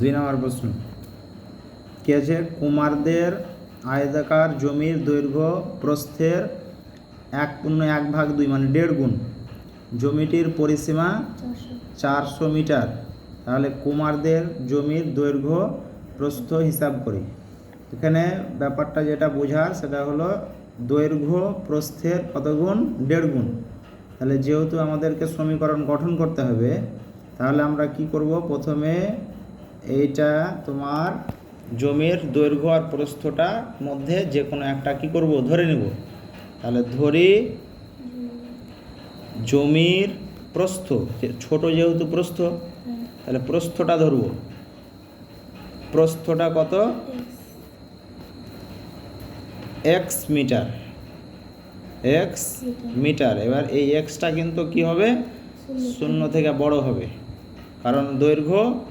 দুই নম্বর প্রশ্ন। কি আছে? কুমারদের আয়তাকার জমির দৈর্ঘ্য প্রস্থের এক পূর্ণ এক ভাগ দুই মানে দেড় গুণ। জমিটির পরিসীমা চারশো মিটার। তাহলে কুমারদের জমির দৈর্ঘ্য প্রস্থ হিসাব করি। এখানে ব্যাপারটা যেটা বোঝার, সেটা হলো দৈর্ঘ্য প্রস্থের কত গুণ? দেড় গুণ। তাহলে যেহেতু আমাদেরকে সমীকরণ গঠন করতে হবে, তাহলে আমরা কি করব? প্রথমে এইটা তোমার জমির দৈর্ঘ্য আর প্রস্থটা মধ্যে যে কোনো একটা কি করব? ধরে নেব। তাহলে ধরি জমির প্রস্থ ছোট যেহেতু প্রস্থ, তাহলে প্রস্থটা ধরব। প্রস্থটা কত? X metre. X metre. এবার এই এক্সটা কিন্তু কি হবে? শূন্য থেকে বড় হবে। কারণ দৈর্ঘ্য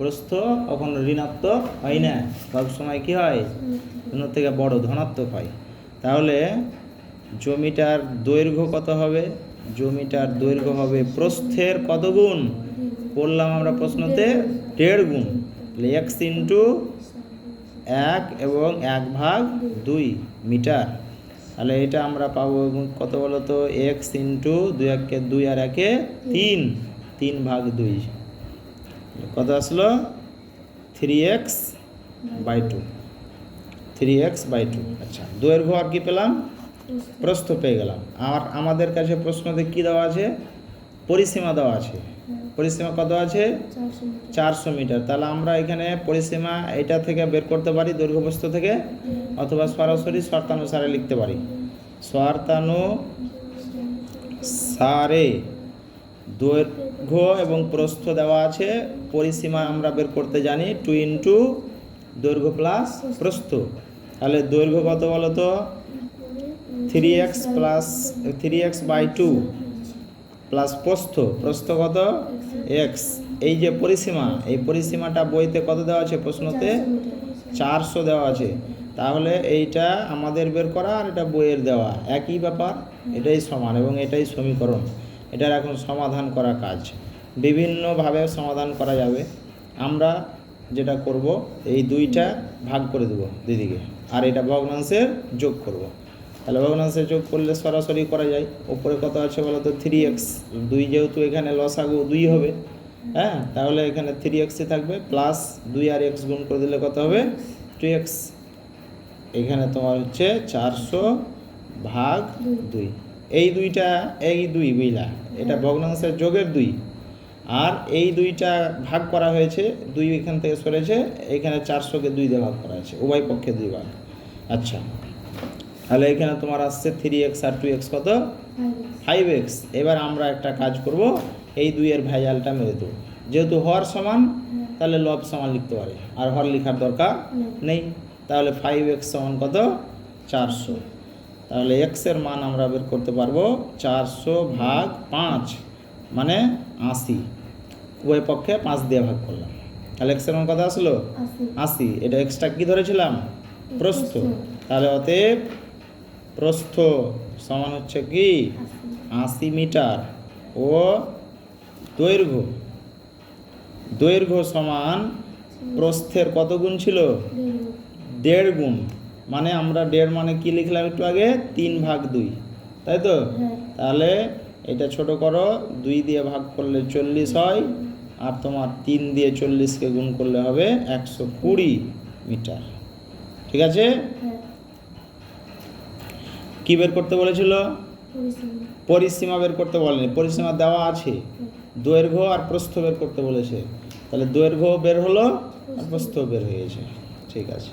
প্রস্থ কখনো ঋণাত্মক হয় না। সব সময় কি হয়? শূন্য থেকে বড় ধনাত্মক হয়। তাহলে জমিটার দৈর্ঘ্য কত হবে? জমিটার দৈর্ঘ্য হবে প্রস্থের কত গুণ বললাম আমরা প্রশ্নতে দেড় গুণ। এক্স ইন্টু এক এবং এক ভাগ দুই মিটার। তাহলে এটা আমরা পাবো কত বলো তো এক্স ইন্টু দুই একে দুই আর একে তিন। তিন ভাগ দুই। কত আসলো? Three x by two three x by two আচ্ছা দৈর্ঘ্য আর কি পেলাম? প্রস্থ পেয়ে গেলাম। আর আমাদের কাছে প্রশ্নতে কি দেওয়া আছে? পরিসীমা দেওয়া আছে। পরিসীমা কত আছে? চারশো মিটার। তাহলে আমরা এখানে পরিসীমা এটা থেকে বের করতে পারি দৈর্ঘ্য প্রস্থ থেকে, অথবা সরাসরি শর্তানুসারে লিখতে পারি। শর্তানু সারে দৈর্ঘ্য এবং প্রস্থ দেওয়া আছে, পরিসীমা আমরা বের করতে জানি টু ইন্টু দৈর্ঘ্য প্লাস প্রস্থ। তাহলে দৈর্ঘ্য কত বলো তো? Three x plus three x by two plus প্রস্থ। প্রস্থ কত? এক্স এই যে পরিসীমা, এই পরিসীমাটা বইতে কত দেওয়া আছে প্রশ্নতে? চারশো দেওয়া আছে। তাহলে এইটা আমাদের বের করা আর এটা বইয়ের দেওয়া। একই ব্যাপার, এটাই সমান এবং এটাই সমীকরণ। এটার এখন সমাধান করা কাজ। বিভিন্নভাবে সমাধান করা যাবে। আমরা যেটা করব, এই দুইটা ভাগ করে দেবো দিদিকে। আর এটা ভগ্নাংশের যোগ করব। তাহলে ভগ্নাংশের যোগ করলে সরাসরি করা যায়। ওপরে কত আছে বলো তো? থ্রি এক্স দুই যেহেতু এখানে লসাগু দুই হবে হ্যাঁ? তাহলে এখানে থ্রি এক্সই থাকবে প্লাস দুই আর এক্স গুণ করে দিলে কত হবে? টু এক্স এখানে তোমার হচ্ছে চারশো ভাগ দুই। এই দুইটা এই দুই বুঝলা এটা ভগ্নাংশের যোগের দুই। আর এই দুইটা ভাগ করা হয়েছে দুই এখান থেকে সরেছে এখানে চারশোকে দুই দিয়ে ভাগ করা হয়েছে উভয় পক্ষে দুই ভাগ। আচ্ছা তাহলে এখানে তোমার আসছে থ্রি এক্স আর টু এক্স কত? ফাইভ এক্স এবার আমরা একটা কাজ করব এই দুইয়ের ভেজালটা মেরে দেবো। যেহেতু হর সমান তাহলে লব সমান লিখতে পারে। আর হর লেখার দরকার নেই। তাহলে ফাইভ এক্স সমান কত? চারশো। তাহলে এক্সের মান আমরা বের করতে পারব চারশো ভাগ পাঁচ মানে আশি। উভয় পক্ষে পাঁচ দিয়ে ভাগ করলাম। তাহলে এক্সের মান কথা আসলো? আশি। এটা এক্সট্রা কী ধরেছিলাম? প্রস্থ। তাহলে অতএব প্রস্থ সমান হচ্ছে কি? আশি। মিটার। ও দৈর্ঘ্য। দৈর্ঘ্য সমান প্রস্থের কত গুণ ছিল? দেড় গুণ। মানে আমরা দেড় মানে কি লিখলাম একটু আগে? তিন ভাগ দুই। তাই তো? হ্যাঁ। তাহলে এটা ছোট করো দুই দিয়ে ভাগ করলে চল্লিশ হয় আর তোমার তিন দিয়ে চল্লিশকে গুণ করলে হবে একশো কুড়ি মিটার। ঠিক আছে? হ্যাঁ। কি বের করতে বলেছিল? পরিসীমা। পরিসীমা বের করতে বলেনি। পরিসীমা দেওয়া আছে। দৈর্ঘ্য আর প্রস্থ বের করতে বলেছে। তাহলে দৈর্ঘ্য বের হলো আর প্রস্থ। বের হয়েছে ঠিক আছে।